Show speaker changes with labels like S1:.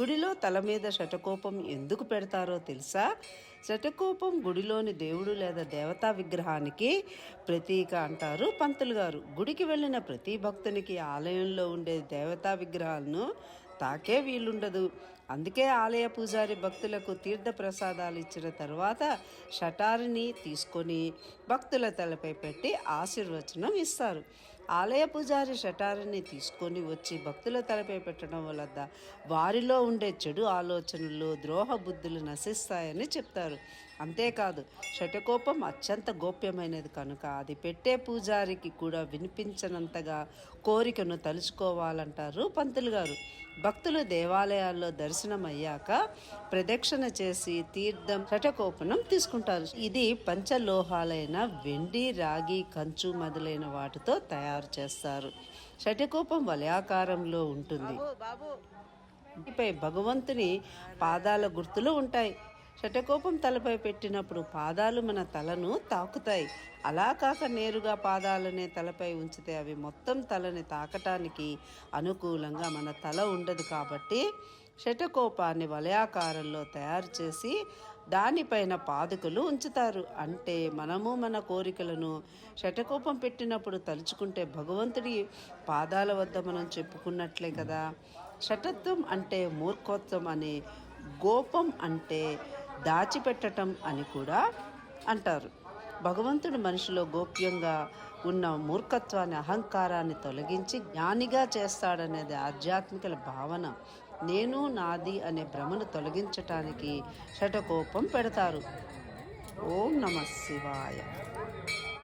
S1: గుడిలో తల మీద శటకోపం ఎందుకు పెడతారో తెలుసా? శటకోపం గుడిలోని దేవుడు లేదా దేవతా విగ్రహానికి ప్రతీక అంటారు పంతులు గారు. గుడికి వెళ్ళిన ప్రతి భక్తునికి ఆలయంలో ఉండే దేవతా విగ్రహాలను తాకే వీలుండదు. అందుకే ఆలయ పూజారి భక్తులకు తీర్థ ప్రసాదాలు ఇచ్చిన తర్వాత షటారిని తీసుకొని భక్తుల తలపై పెట్టి ఆశీర్వచనం ఇస్తారు. ఆలయ పూజారి షటారిని తీసుకొని వచ్చి భక్తుల తలపై పెట్టడం వల్ల వారిలో ఉండే చెడు ఆలోచనలు ద్రోహ బుద్ధులు నశిస్తాయని చెప్తారు. అంతేకాదు షటకోపం అత్యంత గోప్యమైనది కనుక అది పెట్టే పూజారికి కూడా వినిపించనంతగా కోరికను తలుచుకోవాలంటారు పంతులు గారు. భక్తులు దేవాలయాల్లో దర్శనం అయ్యాక ప్రదక్షిణ చేసి తీర్థం షటకోపనం తీసుకుంటారు. ఇది పంచలోహాలైన వెండి రాగి కంచు మొదలైన వాటితో తయారు చేస్తారు. షటకోపం వలయాకారంలో ఉంటుంది. పై భగవంతుని పాదాల గుర్తులు ఉంటాయి. శటకోపం తలపై పెట్టినప్పుడు పాదాలు మన తలను తాకుతాయి. అలా కాక నేరుగా పాదాలనే తలపై ఉంచితే అవి మొత్తం తలని తాకటానికి అనుకూలంగా మన తల ఉండదు కాబట్టి శటకోపాన్ని వలయాకారంలో తయారు చేసి దానిపైన పాదుకలు ఉంచుతారు. అంటే మనము మన కోరికలను శటకోపం పెట్టినప్పుడు తలుచుకుంటే భగవంతుడి పాదాల వద్ద మనం చెప్పుకున్నట్లే కదా. షటత్వం అంటే మూర్ఖత్వం అనే గోపం అంటే దాచిపెట్టటం అని కూడా అంటారు. భగవంతుడు మనిషిలో గోప్యంగా ఉన్న మూర్ఖత్వాన్ని అహంకారాన్ని తొలగించి జ్ఞానిగా చేస్తాడనేది ఆధ్యాత్మిక భావన. నేను నాది అనే భ్రమను తొలగించటానికి షటకోపం పెడతారు. ఓం నమ శివాయ.